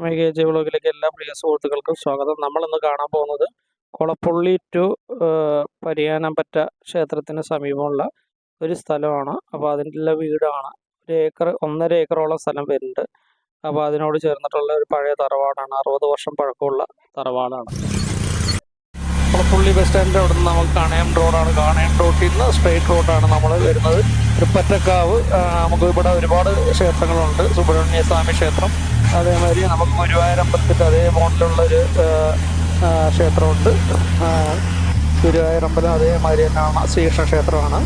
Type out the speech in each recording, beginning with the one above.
മൈകേജ് വ്ളോഗിലേക്ക് എല്ലാ പ്രിയ സുഹൃത്തുക്കൾക്കും സ്വാഗതം. നമ്മൾ ഇന്ന് കാണാൻ പോകുന്നത് കൊളപ്പുള്ളി ടു പരിയാനംപറ്റ ക്ഷേത്രത്തിന് സമീപമുള്ള ഒരു സ്ഥലമാണ്. അപ്പോൾ അതിന്റെ വീടാണ്. ഒരു ഏക്കർ ഒന്നര ഏക്കറോളം സ്ഥലം വരുന്നുണ്ട്. അപ്പോൾ അതിനോട് ചേർന്നിട്ടുള്ള ഒരു പഴയ തറവാടാണ്. അറുപത് വർഷം പഴക്കമുള്ള തറവാടാണ്. കൊളപ്പുള്ളി ബസ് സ്റ്റാൻഡിന്റെ അവിടെ നിന്ന് നമുക്ക് കാണയം റോഡാണ്. കാണയം റോഡിൽ നിന്ന് സ്ട്രെയിറ്റ് റോഡാണ് നമ്മൾ വരുന്നത്. തൃപ്പറ്റക്കാവ് നമുക്ക് ഇവിടെ ഒരുപാട് ക്ഷേത്രങ്ങളുണ്ട്. സുബ്രഹ്മണ്യ സ്വാമി ക്ഷേത്രം. അതേമാതിരി നമുക്ക് ഗുരുവായൂരമ്പലത്തിന്റെ അതേ മോഡലുള്ളൊരു ആ, ആ, ക്ഷേത്രമുണ്ട്. ഗുരുവായൂർ ഗുരുവായൂരമ്പലം അതേമാതിരി തന്നെയാണ്. ശ്രീകൃഷ്ണ ക്ഷേത്രമാണ്.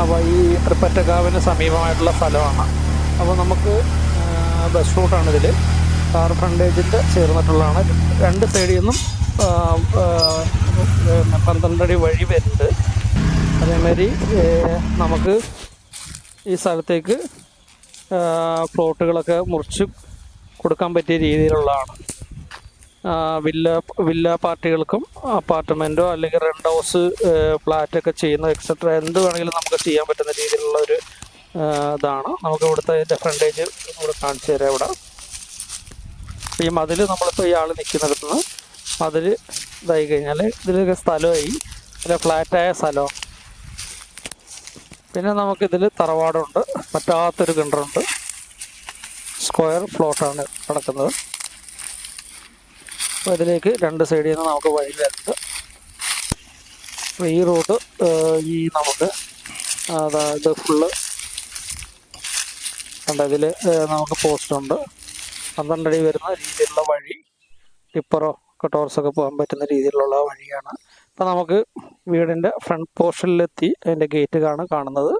അപ്പോൾ ഈ തൃപ്പറ്റക്കാവിന് സമീപമായിട്ടുള്ള സ്ഥലമാണ്. അപ്പോൾ നമുക്ക് ബസ് റൂട്ടാണ് ഇതിൽ കാർ ഫ്രണ്ടേജിന്റെ ചേർന്നിട്ടുള്ളതാണ്. രണ്ട് സൈഡിൽ നിന്നും പന്ത്രണ്ടടി വഴി വരുന്നുണ്ട്. അതേമാതിരി നമുക്ക് ഈ സ്ഥലത്തേക്ക് പ്ലോട്ടുകളൊക്കെ മുറിച്ച് കൊടുക്കാൻ പറ്റിയ രീതിയിലുള്ളതാണ്. വില്ല വില്ല പാർട്ടികൾക്കും അപ്പാർട്ട്മെന്റോ അല്ലെങ്കിൽ റെന്റ് ഹൗസ് ഫ്ലാറ്റൊക്കെ ചെയ്യുന്ന എക്സെട്ര എന്ത് വേണമെങ്കിലും നമുക്ക് ചെയ്യാൻ പറ്റുന്ന രീതിയിലുള്ള ഒരു ഇതാണ്. നമുക്ക് ഇവിടുത്തെ ഇതിന്റെ ഫ്രണ്ടേജ് ഇവിടെ കാണിച്ചു തരാം ഇവിടെ. ഈ മതിൽ നമ്മളിപ്പോൾ ഈ ആൾ നിൽക്കുന്നിടത്ത് മതിൽ ഇതായി കഴിഞ്ഞാൽ ഇതിലൊക്കെ സ്ഥലമായി. അല്ല ഫ്ലാറ്റായ സ്ഥലം. പിന്നെ നമുക്കിതിൽ തറവാടുണ്ട്. പറ്റാത്തൊരു കിണറുണ്ട്. സ്ക്വയർ ഫ്ലോട്ടാണ് കിടക്കുന്നത് അപ്പോൾ ഇതിലേക്ക് രണ്ട് സൈഡിൽ നിന്ന് നമുക്ക് വഴി വരുന്നുണ്ട്. ഈ റൂട്ട് ഈ നമുക്ക് അതായത് ഫുള്ള് കണ്ട ഇതിൽ നമുക്ക് പോസ്റ്റുണ്ട് പന്ത്രണ്ടടി വരുന്ന രീതിയിലുള്ള വഴി ടിപ്പറോ കട്ടോർസൊക്കെ പോകാൻ പറ്റുന്ന രീതിയിലുള്ള വഴിയാണ്. അപ്പോൾ നമുക്ക് വീടിന്റെ ഫ്രണ്ട് പോർഷനിലെത്തി അതിന്റെ കാണാൻ കാണുന്നത്.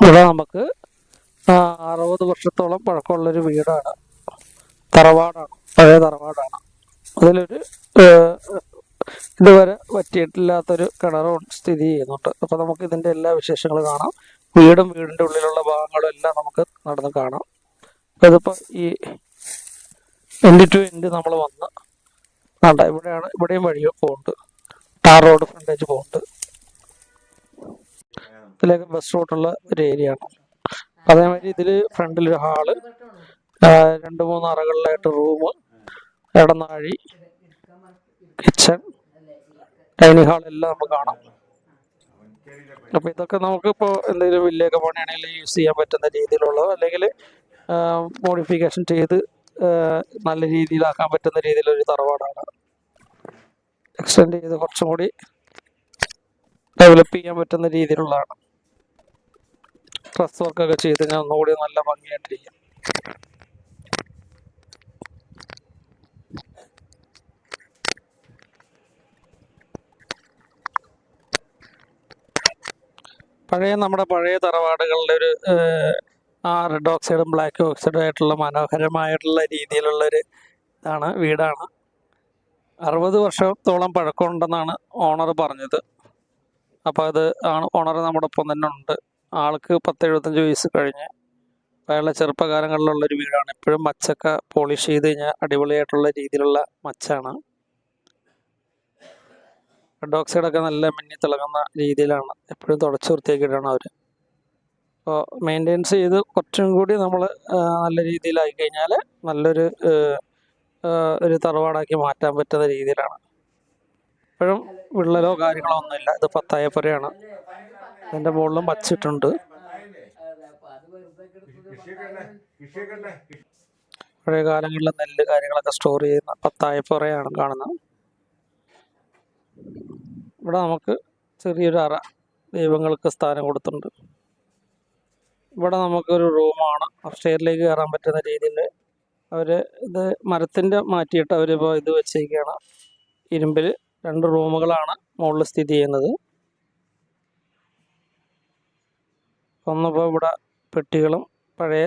ഇവിടെ നമുക്ക് അറുപത് വർഷത്തോളം പഴക്കമുള്ളൊരു വീടാണ്. തറവാടാണ് പഴയ തറവാടാണ്. അതിലൊരു ഇതുവരെ പറ്റിയിട്ടില്ലാത്തൊരു കിണറും സ്ഥിതി ചെയ്യുന്നുണ്ട്. അപ്പോൾ നമുക്ക് ഇതിന്റെ എല്ലാ വിശേഷങ്ങളും കാണാം. വീടും വീടിന്റെ ഉള്ളിലുള്ള ഭാഗങ്ങളും എല്ലാം നമുക്ക് നടന്ന് കാണാം. അതിപ്പോ ഈ എൻഡ് ടു എൻഡ് നമ്മൾ വന്ന് വേണ്ട ഇവിടെയാണ് ഇവിടെയും വഴി പോകുന്നുണ്ട് ടാർ റോഡ് ഫ്രണ്ടേജ് പോകുന്നുണ്ട് ഇതിലേക്ക് ബസ് റൂട്ടുള്ള ഒരു ഏരിയ ആണ്. അതേമാതിരി ഫ്രണ്ടിൽ ഒരു ഹാൾ രണ്ട് മൂന്ന് അറകളിലായിട്ട് റൂം ഇടനാഴി കിച്ചൺ ഡൈനിങ് ഹാൾ എല്ലാം നമുക്ക് കാണാം. അപ്പൊ ഇതൊക്കെ നമുക്ക് ഇപ്പോൾ എന്തെങ്കിലും വില്ലയൊക്കെ പണിയാണെങ്കിൽ യൂസ് ചെയ്യാൻ പറ്റുന്ന രീതിയിലുള്ളത് അല്ലെങ്കിൽ മോഡിഫിക്കേഷൻ ചെയ്ത് നല്ല രീതിയിലാക്കാൻ പറ്റുന്ന രീതിയിലൊരു തറവാടാണ്. എക്സ്റ്റെൻഡ് ചെയ്ത് കുറച്ചും കൂടി ഡെവലപ്പ് ചെയ്യാൻ പറ്റുന്ന രീതിയിലുള്ളതാണ്. ഡ്രസ് വർക്കൊക്കെ ചെയ്ത് ഞാൻ ഒന്നുകൂടി നല്ല ഭംഗിയായിട്ടിരിക്കും. പഴയ നമ്മുടെ പഴയ തറവാടുകളുടെ ഒരു ആ റെഡ് ഓക്സൈഡും ബ്ലാക്ക് ഓക്സൈഡും ആയിട്ടുള്ള മനോഹരമായിട്ടുള്ള രീതിയിലുള്ളൊരു ഇതാണ് വീടാണ്. അറുപത് വർഷത്തോളം പഴക്കമുണ്ടെന്നാണ് ഓണർ പറഞ്ഞത്. അപ്പോൾ അത് ആണ് ഓണർ നമ്മുടെ ഒപ്പം തന്നെ ഉണ്ട്. ആൾക്ക് പത്ത് എഴുപത്തഞ്ച് വയസ്സ് കഴിഞ്ഞ്. അയാളുടെ ചെറുപ്പകാലങ്ങളിലുള്ളൊരു വീടാണ്. എപ്പോഴും മച്ചൊക്കെ പോളിഷ് ചെയ്ത് കഴിഞ്ഞാൽ അടിപൊളിയായിട്ടുള്ള രീതിയിലുള്ള മച്ചാണ്. റെഡ് ഓക്സൈഡൊക്കെ നല്ല മിന്നി തിളങ്ങുന്ന രീതിയിലാണ് എപ്പോഴും തുടച്ച് വൃത്തിയാക്കിയിട്ടാണ് അവർ അപ്പോൾ മെയിന്റെനൻസ് ചെയ്ത് കുറച്ചും കൂടി നമ്മൾ നല്ല രീതിയിലായി കഴിഞ്ഞാൽ നല്ലൊരു ഒരു തറവാടാക്കി മാറ്റാൻ പറ്റുന്ന രീതിയിലാണ്. ഇപ്പോഴും വിള്ളലോ കാര്യങ്ങളോ ഒന്നുമില്ല. ഇത് പത്തായപ്പുരയാണ് ഇതിന്റെ മുകളിലും വച്ചിട്ടുണ്ട്. പഴയ കാലങ്ങളിലെ നെല്ല് കാര്യങ്ങളൊക്കെ സ്റ്റോർ ചെയ്യുന്ന പത്തായപ്പുറയാണ് കാണുന്നത്. ഇവിടെ നമുക്ക് ചെറിയൊരു അറ ദൈവങ്ങൾക്ക് സ്ഥാനം കൊടുത്തിട്ടുണ്ട്. ഇവിടെ നമുക്കൊരു റൂമാണ്. അപ്സ്റ്റേറിലേക്ക് കയറാൻ പറ്റുന്ന രീതിയിൽ അവർ ഇത് മരത്തിന്റെ മാറ്റിയിട്ട് അവരിപ്പോൾ ഇത് വെച്ചേക്കാണ് ഇരുമ്പിൽ രണ്ട് റൂമുകളാണ് മുകളിൽ സ്ഥിതി ചെയ്യുന്നത്. ഒന്നിപ്പോൾ ഇവിടെ പെട്ടികളും പഴയ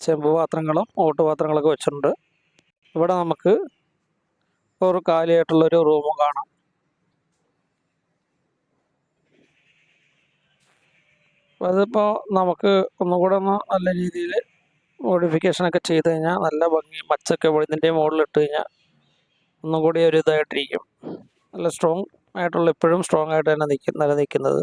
ചെമ്പ് പാത്രങ്ങളും ഓട്ടുപാത്രങ്ങളൊക്കെ വെച്ചിട്ടുണ്ട്. ഇവിടെ നമുക്ക് ഒരു കാലിയായിട്ടുള്ളൊരു റൂം കാണാം. അതിപ്പോൾ നമുക്ക് ഒന്നുകൂടെ ഒന്ന് നല്ല രീതിയിൽ മോഡിഫിക്കേഷൻ ഒക്കെ ചെയ്ത് കഴിഞ്ഞാൽ നല്ല ഭംഗി മച്ചൊക്കെ ഇതിന്റെ മോഡൽ ഇട്ട് കഴിഞ്ഞാൽ ഒന്നുകൂടി ഒരു ഇതായിട്ടിരിക്കും. നല്ല സ്ട്രോങ് ആയിട്ടുള്ള ഇപ്പോഴും സ്ട്രോങ് ആയിട്ട് തന്നെ നിൽക്കും നിലനിൽക്കുന്നത്.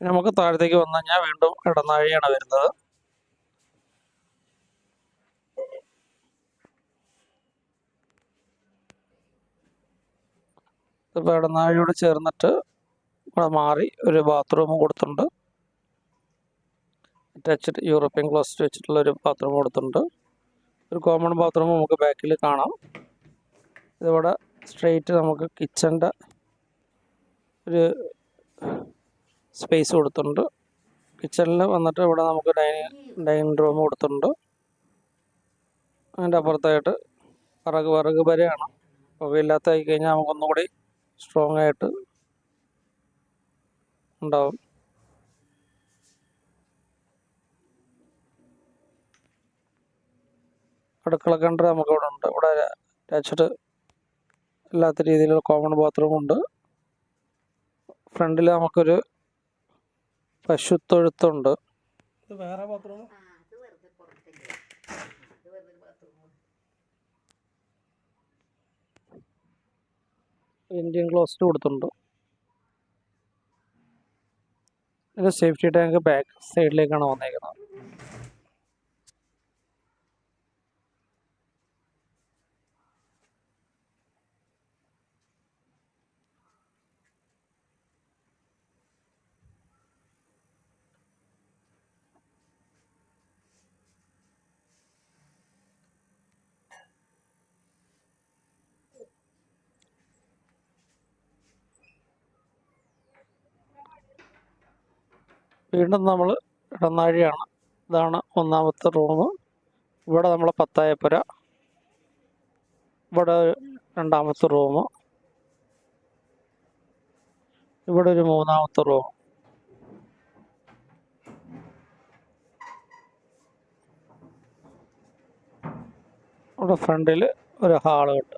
നമുക്ക് താഴത്തേക്ക് വന്നു കഴിഞ്ഞാൽ വീണ്ടും ഇടനാഴിയാണ് വരുന്നത്. ഇപ്പോൾ ഇടനാഴിയോട് ചേർന്നിട്ട് ഇവിടെ മാറി ഒരു ബാത്റൂം കൊടുത്തിട്ടുണ്ട്. അറ്റാച്ച്ഡ് യൂറോപ്യൻ ക്ലോസ്റ്റ് വെച്ചിട്ടുള്ള ഒരു ബാത്റൂം കൊടുത്തിട്ടുണ്ട്. ഒരു കോമൺ ബാത്റൂം നമുക്ക് ബാക്കിൽ കാണാം. ഇതിവിടെ സ്ട്രെയിറ്റ് നമുക്ക് കിച്ചന്റെ ഒരു സ്പേസ് കൊടുത്തിട്ടുണ്ട്. കിച്ചണിൽ വന്നിട്ട് ഇവിടെ നമുക്ക് ഡൈനിങ് ഡൈനിങ് റൂം കൊടുത്തിട്ടുണ്ട്. അതിന്റെ അപ്പുറത്തായിട്ട് വിറക് വിറക് വരെയാണ്. പുകയില്ലാത്ത ആയി കഴിഞ്ഞാൽ നമുക്കൊന്നുകൂടി സ്ട്രോങ് ആയിട്ട് ഉണ്ടാവും. അടുക്കള കണ്ടർ നമുക്ക് ഇവിടെ ഉണ്ട്. ഇവിടെ അറ്റാച്ച്ഡ് അല്ലാത്ത രീതിയിലുള്ള കോമൺ ബാത്റൂം ഉണ്ട്. ഫ്രണ്ടിൽ നമുക്കൊരു പശുത്തൊഴുത്തുണ്ട് ഇത് വേറെ ബാത്റൂം ആ, അത് വെറുതെ പുറത്തില്ല. ആ, അത് വെറുതെ bathroom. ഇന്ത്യൻ ക്ലോസ്റ്റ് കൊടുത്തിട്ടുണ്ട്. ഇത് സേഫ്റ്റി ടാങ്ക് ബാക്ക് സൈഡിലേക്കാണ് വന്നേക്കുന്നത്. വീണ്ടും നമ്മൾ ഇടനാഴിയാണ്. ഇതാണ് ഒന്നാമത്തെ റൂം ഇവിടെ നമ്മൾ പത്തായപ്പുര. ഇവിടെ രണ്ടാമത്തെ റൂം ഇവിടെ ഒരു മൂന്നാമത്തെ റൂം ഇവിടെ ഫ്രണ്ടിൽ ഒരു ഹാളുണ്ട്.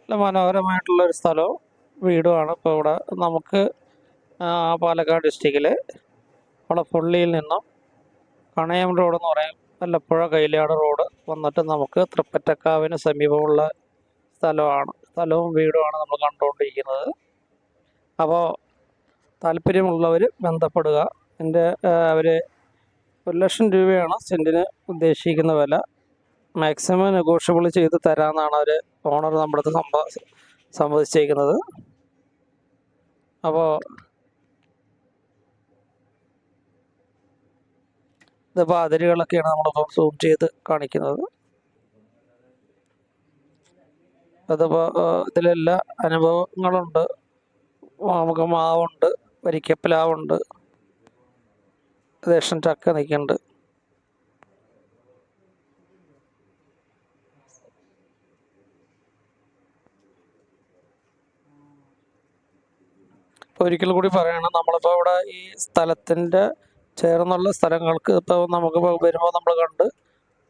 നല്ല മനോഹരമായിട്ടുള്ള ഒരു സ്ഥലവും വീടുമാണ്. ഇപ്പോൾ ഇവിടെ നമുക്ക് പാലക്കാട് ഡിസ്ട്രിക്റ്റിൽ വളപ്പള്ളിയിൽ നിന്നും കണയം റോഡ് എന്ന് പറയും. വല്ലപ്പുഴ കൈലാട് റോഡ് വന്നിട്ട് നമുക്ക് തൃപ്പറ്റക്കാവിന് സമീപമുള്ള സ്ഥലമാണ്. സ്ഥലവും വീടുമാണ് നമ്മൾ കണ്ടുകൊണ്ടിരിക്കുന്നത്. അപ്പോൾ താല്പര്യമുള്ളവർ ബന്ധപ്പെടുക. എന്റെ അവർ ഒരു ലക്ഷം രൂപയാണ് സെന്റിന് ഉദ്ദേശിക്കുന്ന വില. മാക്സിമം നെഗോഷ്യബിൾ ചെയ്ത് തരാമെന്നാണ് അവർ ഓണർ നമ്മുടെ അടുത്ത് സംഭ സമ്മതിച്ചേക്കുന്നത് അപ്പോൾ ഇതിപ്പോൾ അതിരുകളൊക്കെയാണ് നമ്മളിപ്പോൾ സൂം ചെയ്ത് കാണിക്കുന്നത്. അതിപ്പോൾ ഇതിലെല്ലാ അനുഭവങ്ങളുണ്ട്. നമുക്ക് മാവുണ്ട് വരിക്കപ്പിലാവുണ്ട്. റേഷൻ ചക്ക നിൽക്കുന്നുണ്ട്. ഒരിക്കൽ കൂടി പറയണം. നമ്മളിപ്പോൾ ഇവിടെ ഈ സ്ഥലത്തിന്റെ ചേർന്നുള്ള സ്ഥലങ്ങൾക്ക് ഇപ്പോൾ നമുക്ക് വരുമ്പോൾ നമ്മൾ കണ്ട്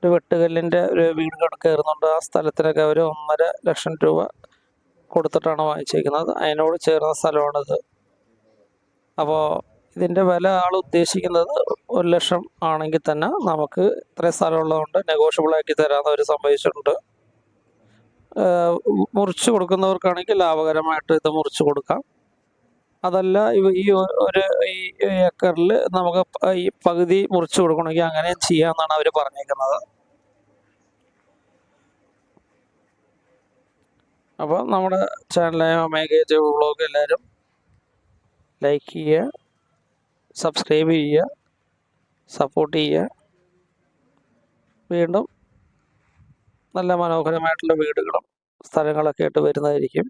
ഒരു വെട്ടുകല്ലിന്റെ ഒരു വീട് കയറുന്നുണ്ട്. ആ സ്ഥലത്തിനൊക്കെ ഒരു ഒന്നര ലക്ഷം രൂപ കൊടുത്തിട്ടാണ് വാങ്ങിച്ചേക്കുന്നത്. അതിനോട് ചേർന്ന സ്ഥലമാണിത്. അപ്പോൾ ഇതിന്റെ വില ആൾ ഉദ്ദേശിക്കുന്നത് ഒരു ലക്ഷം ആണെങ്കിൽ തന്നെ നമുക്ക് ഇത്രയും സ്ഥലമുള്ളതുകൊണ്ട് നെഗോഷ്യബിൾ ആക്കി തരാമെന്ന് അവർ സംഭവിച്ചിട്ടുണ്ട് മുറിച്ച് കൊടുക്കുന്നവർക്കാണെങ്കിൽ ലാഭകരമായിട്ട് ഇത് മുറിച്ച് കൊടുക്കാം. അതല്ല ഈ ഒരു ഈ ഏക്കറിൽ നമുക്ക് ഈ പകുതി മുറിച്ച് കൊടുക്കണമെങ്കിൽ അങ്ങനെ ചെയ്യാമെന്നാണ് അവർ പറഞ്ഞേക്കുന്നത്. അപ്പോൾ നമ്മുടെ ചാനലായ ഒമേഗേജ് വ്ളോഗ് എല്ലാവരും ലൈക്ക് ചെയ്യുക സബ്സ്ക്രൈബ് ചെയ്യുക സപ്പോർട്ട് ചെയ്യുക. വീണ്ടും നല്ല മനോഹരമായിട്ടുള്ള വീടുകളും സ്ഥലങ്ങളൊക്കെ ആയിട്ട് വരുന്നതായിരിക്കും.